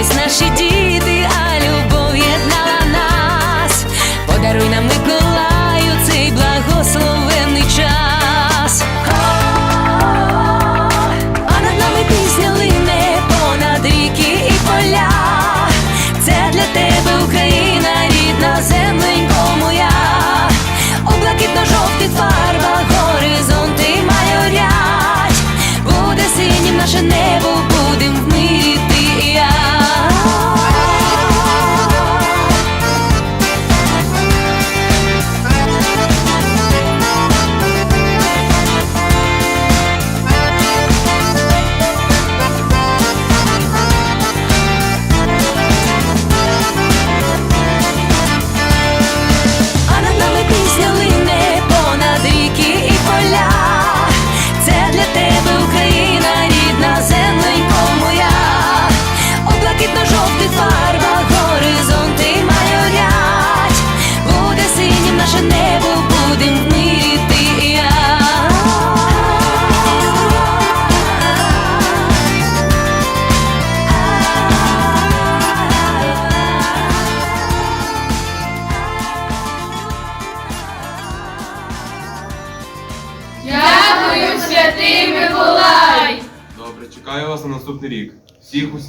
Ось наші діти. Наступний рік. Всіх усіх.